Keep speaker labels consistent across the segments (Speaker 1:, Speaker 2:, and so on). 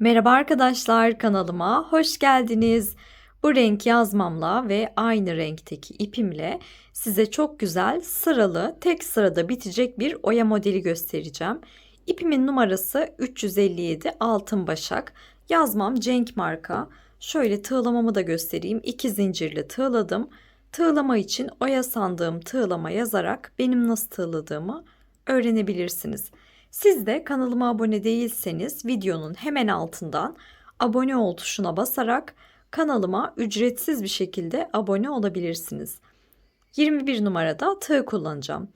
Speaker 1: Merhaba arkadaşlar kanalıma hoş geldiniz. Bu renk yazmamla ve aynı renkteki ipimle size çok güzel sıralı tek sırada bitecek bir oya modeli göstereceğim. İpimin numarası 357 altın başak. Yazmam Cenk marka. Şöyle tığlamamı da göstereyim. İki zincirli tığladım. Tığlama için oya sandığım tığlama yazarak benim nasıl tığladığımı öğrenebilirsiniz. Siz de kanalıma abone değilseniz videonun hemen altından abone ol tuşuna basarak kanalıma ücretsiz bir şekilde abone olabilirsiniz. 21 numarada tığ kullanacağım.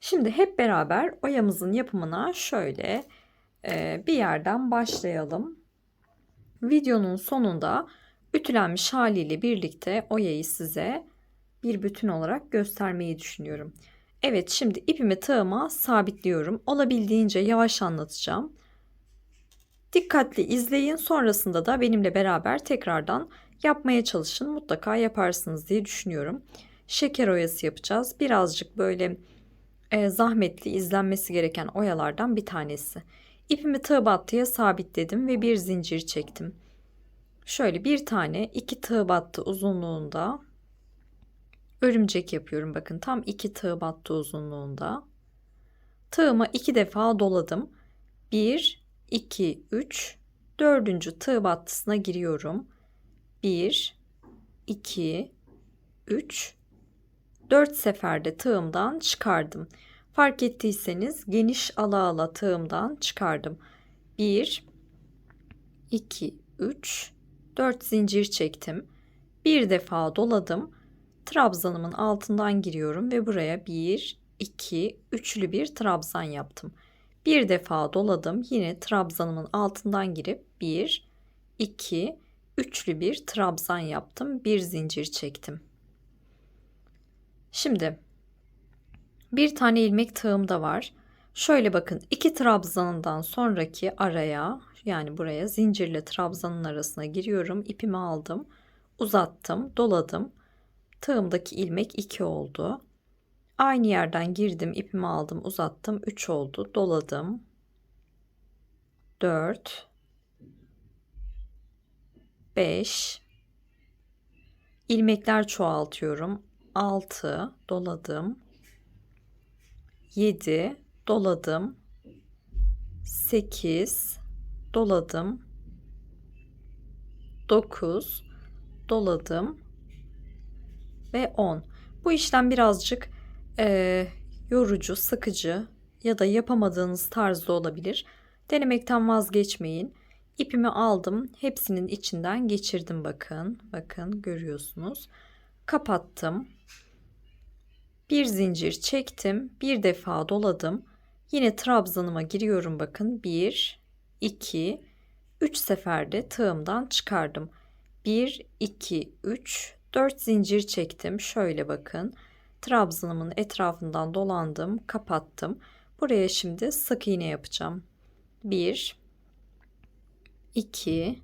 Speaker 1: Şimdi hep beraber oyamızın yapımına şöyle e, bir yerden başlayalım. Videonun sonunda ütülenmiş haliyle birlikte oyayı size bir bütün olarak göstermeyi düşünüyorum. Evet şimdi ipimi tığıma sabitliyorum. Olabildiğince yavaş anlatacağım. Dikkatli izleyin. Sonrasında da benimle beraber tekrardan yapmaya çalışın. Mutlaka yaparsınız diye düşünüyorum. Şeker oyası yapacağız. Birazcık böyle e, zahmetli izlenmesi gereken oyalardan bir tanesi. İpimi tığ battıya sabitledim ve bir zincir çektim. Şöyle bir tane iki tığ battı uzunluğunda örümcek yapıyorum. Bakın tam iki tığ battı uzunluğunda. Tığımı iki defa doladım. 1, 2, 3, dördüncü tığ battısına giriyorum. 1, 2, 3, 4 seferde tığımdan çıkardım. Fark ettiyseniz geniş ala ala tığımdan çıkardım. 1, 2, 3, 4 zincir çektim. Bir defa doladım trabzanımın altından giriyorum ve buraya 1, 2, üçlü bir trabzan yaptım. Bir defa doladım. Yine trabzanımın altından girip 1, 2, üçlü bir trabzan yaptım. Bir zincir çektim. Şimdi bir tane ilmek tığım da var. Şöyle bakın iki trabzanından sonraki araya yani buraya zincirle trabzanın arasına giriyorum. İpimi aldım, uzattım, doladım. Tığımdaki ilmek 2 oldu. Aynı yerden girdim, ipimi aldım, uzattım. 3 oldu. Doladım. 4 5 ilmekler çoğaltıyorum. 6 doladım. 7 doladım. 8 doladım. 9 doladım ve 10. Bu işlem birazcık e, yorucu, sıkıcı ya da yapamadığınız tarzda olabilir. Denemekten vazgeçmeyin. İpimi aldım. Hepsinin içinden geçirdim bakın. Bakın görüyorsunuz. Kapattım. Bir zincir çektim. Bir defa doladım. Yine trabzanıma giriyorum bakın. 1 2 3 seferde tığımdan çıkardım. 1 2 3 4 zincir çektim. Şöyle bakın. Trabzanımın etrafından dolandım, kapattım. Buraya şimdi sık iğne yapacağım. 1 2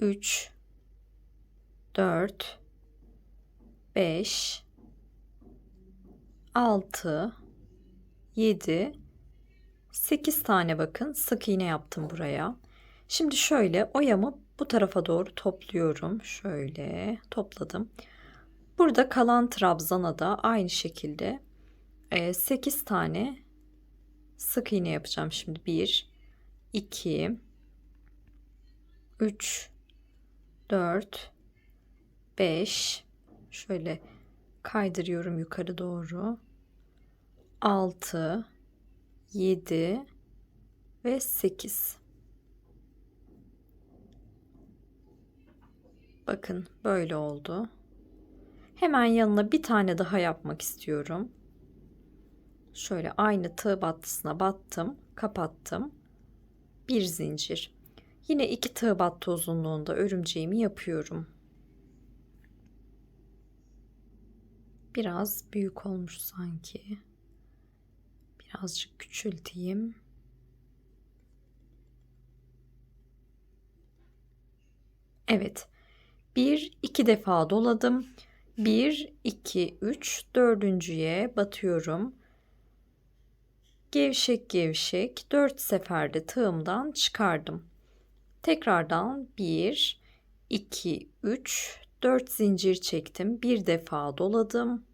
Speaker 1: 3 4 5 6 7 8 tane bakın sık iğne yaptım buraya. Şimdi şöyle oyamı bu tarafa doğru topluyorum. Şöyle topladım. Burada kalan trabzana da aynı şekilde 8 e, tane sık iğne yapacağım şimdi. 1 2 3 4 5 şöyle kaydırıyorum yukarı doğru. 6 7 ve 8 Bakın böyle oldu. Hemen yanına bir tane daha yapmak istiyorum. Şöyle aynı tığ battısına battım, kapattım. Bir zincir. Yine iki tığ battı uzunluğunda örümceğimi yapıyorum. Biraz büyük olmuş sanki. Birazcık küçülteyim. Evet. 1 2 defa doladım. 1 2 3 dördüncüye batıyorum. Gevşek gevşek 4 seferde tığımdan çıkardım. Tekrardan 1, 2, 3, 4 zincir çektim. Bir defa doladım.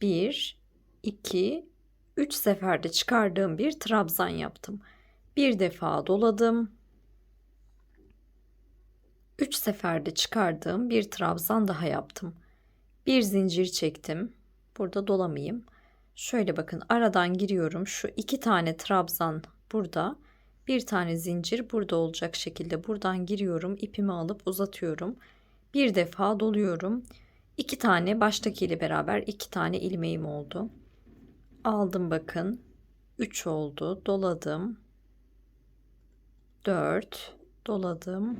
Speaker 1: 1, 2, 3 seferde çıkardığım bir trabzan yaptım. Bir defa doladım. 3 seferde çıkardığım bir trabzan daha yaptım. Bir zincir çektim. Burada dolamayayım. Şöyle bakın aradan giriyorum. Şu iki tane trabzan burada. Bir tane zincir burada olacak şekilde buradan giriyorum. ipimi alıp uzatıyorum. Bir defa doluyorum. İki tane baştakiyle beraber iki tane ilmeğim oldu. Aldım bakın. 3 oldu. Doladım. 4 doladım.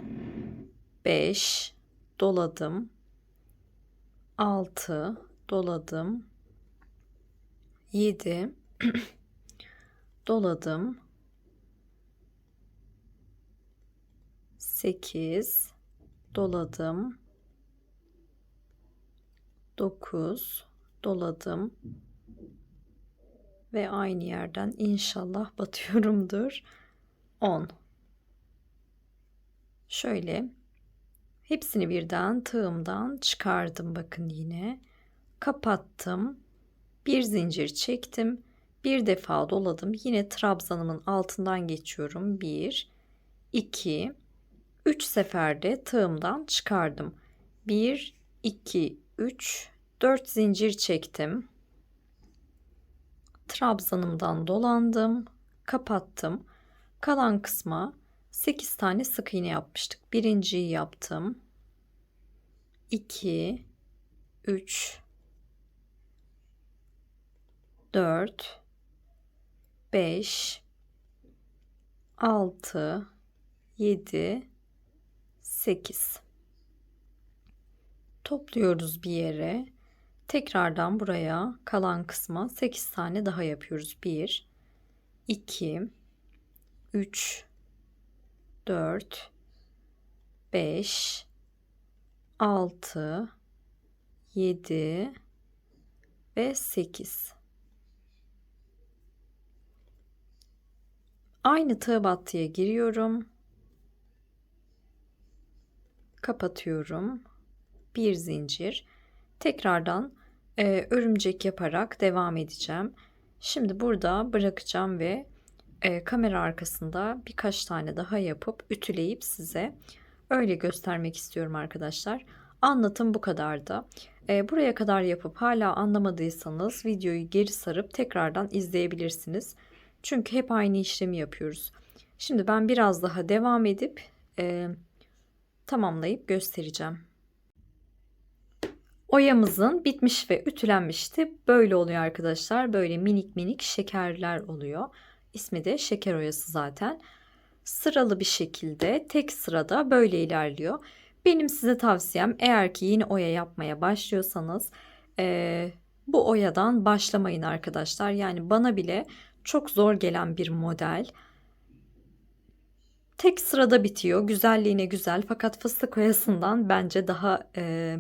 Speaker 1: 5 doladım. 6 doladım. 7 doladım. 8 doladım. 9 doladım. Ve aynı yerden inşallah batıyorumdur. 10 Şöyle hepsini birden tığımdan çıkardım bakın yine. Kapattım. Bir zincir çektim. Bir defa doladım. Yine trabzanımın altından geçiyorum. 1 2 3 seferde tığımdan çıkardım. 1 2 3 4 zincir çektim. Trabzanımdan dolandım, kapattım. Kalan kısma 8 tane sık iğne yapmıştık. Birinciyi yaptım. 2 3 4 5 6 7 8 topluyoruz bir yere. Tekrardan buraya kalan kısma 8 tane daha yapıyoruz. 1 2 3 4 5 6 7 ve 8 Aynı tığ battıya giriyorum. Kapatıyorum. Bir zincir. Tekrardan e, örümcek yaparak devam edeceğim. Şimdi burada bırakacağım ve e, kamera arkasında birkaç tane daha yapıp ütüleyip size öyle göstermek istiyorum arkadaşlar. Anlatım bu kadardı. E, buraya kadar yapıp hala anlamadıysanız videoyu geri sarıp tekrardan izleyebilirsiniz. Çünkü hep aynı işlemi yapıyoruz. Şimdi ben biraz daha devam edip e, tamamlayıp göstereceğim. Oyamızın bitmiş ve ütülenmişti. Böyle oluyor arkadaşlar. Böyle minik minik şekerler oluyor. İsmi de şeker oyası zaten. Sıralı bir şekilde tek sırada böyle ilerliyor. Benim size tavsiyem eğer ki yeni oya yapmaya başlıyorsanız e, bu oyadan başlamayın arkadaşlar. Yani bana bile çok zor gelen bir model. Tek sırada bitiyor. Güzelliğine güzel fakat fıstık oyasından bence daha e,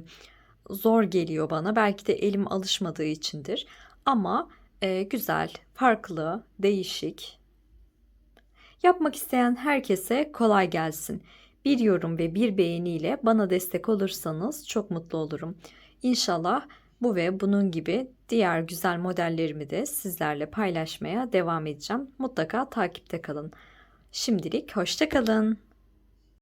Speaker 1: zor geliyor bana. Belki de elim alışmadığı içindir. Ama e, güzel, farklı, değişik. Yapmak isteyen herkese kolay gelsin. Bir yorum ve bir beğeniyle bana destek olursanız çok mutlu olurum. İnşallah bu ve bunun gibi diğer güzel modellerimi de sizlerle paylaşmaya devam edeceğim. Mutlaka takipte kalın. Şimdilik hoşça kalın.